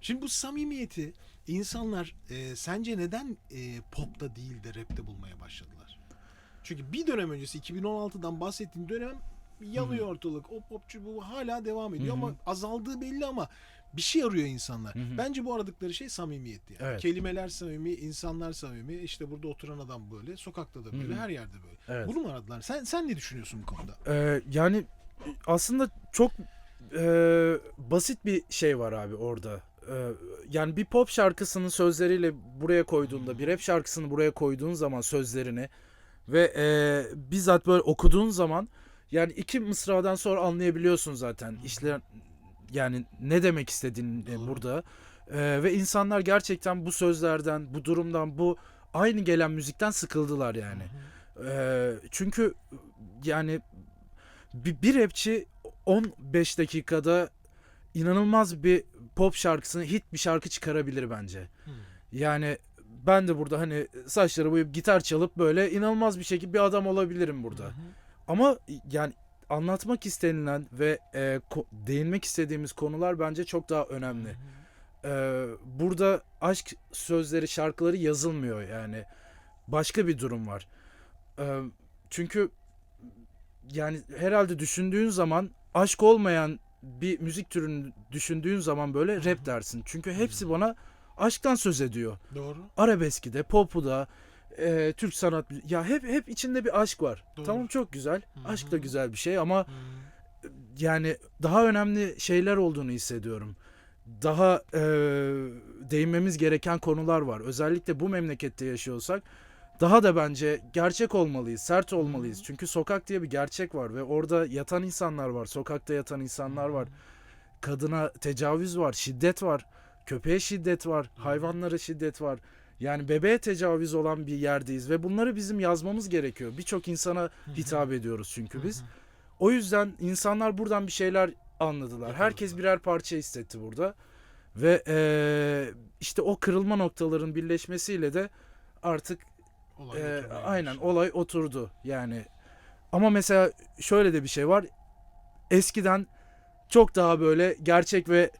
Şimdi bu samimiyeti insanlar e, sence neden e, popta değil de rapte bulmaya başladılar? Çünkü bir dönem öncesi 2016'dan bahsettiğim dönem yanıyor ortalık. O popçu bu hala devam ediyor Hı hı. ama azaldığı belli ama bir şey arıyor insanlar. Hı hı. Bence bu aradıkları şey samimiyet yani. Evet. Kelimeler samimi, insanlar samimi. İşte burada oturan adam böyle, sokakta da böyle, Hı hı. her yerde böyle. Evet. Bunu mu aradılar? Sen sen ne düşünüyorsun bu konuda? Ee, yani aslında çok e, basit bir şey var abi orada. Ee, yani bir pop şarkısının sözleriyle buraya koyduğunda, bir rap şarkısını buraya koyduğun zaman sözlerini ve e, bizzat böyle okuduğun zaman yani iki mısradan sonra anlayabiliyorsun zaten işler yani ne demek istediğini burada. Ee, ve insanlar gerçekten bu sözlerden, bu durumdan, bu aynı gelen müzikten sıkıldılar yani. Ee, çünkü yani bir, bir rapçi 15 dakikada inanılmaz bir pop şarkısını hit bir şarkı çıkarabilir bence. Yani ben de burada hani saçları boyayıp gitar çalıp böyle inanılmaz bir şekilde bir adam olabilirim burada. Ama yani anlatmak istenilen ve e, değinmek istediğimiz konular bence çok daha önemli. Ee, burada aşk sözleri, şarkıları yazılmıyor yani. Başka bir durum var. Ee, çünkü yani herhalde düşündüğün zaman aşk olmayan bir müzik türünü düşündüğün zaman böyle rap dersin. Çünkü hepsi bana aşktan söz ediyor. Doğru. Arabeski de, popu da, e, Türk sanat ya hep hep içinde bir aşk var. Doğru. Tamam çok güzel. Hı Aşk da güzel bir şey ama yani daha önemli şeyler olduğunu hissediyorum. Daha e, değinmemiz gereken konular var. Özellikle bu memlekette yaşıyorsak daha da bence gerçek olmalıyız, sert olmalıyız. Çünkü sokak diye bir gerçek var ve orada yatan insanlar var, sokakta yatan insanlar var. Kadına tecavüz var, şiddet var, köpeğe şiddet var, hayvanlara şiddet var. Yani bebeğe tecavüz olan bir yerdeyiz ve bunları bizim yazmamız gerekiyor. Birçok insana hitap ediyoruz çünkü biz. O yüzden insanlar buradan bir şeyler anladılar. Herkes birer parça hissetti burada. Ve eee, işte o kırılma noktaların birleşmesiyle de artık Olay oturmaya aynen olay oturdu yani. Ama mesela şöyle de bir şey var. Eskiden çok daha böyle gerçek ve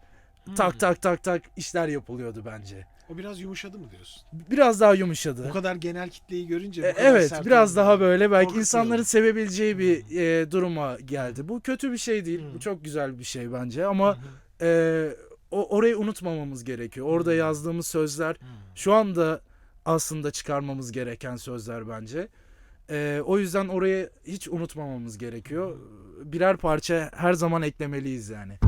Hmm. tak tak tak tak işler yapılıyordu bence. O biraz yumuşadı mı diyorsun? Biraz daha yumuşadı. Bu kadar genel kitleyi görünce bu E, kadar Evet biraz daha böyle belki korkutuyor. insanların sevebileceği bir e, duruma geldi. Bu kötü bir şey değil. Hı. Bu çok güzel bir şey bence ama Hı e, o orayı unutmamamız gerekiyor. Orada Hı. yazdığımız sözler hı. şu anda aslında çıkarmamız gereken sözler bence. E, o yüzden orayı hiç unutmamamız gerekiyor. Birer parça her zaman eklemeliyiz yani.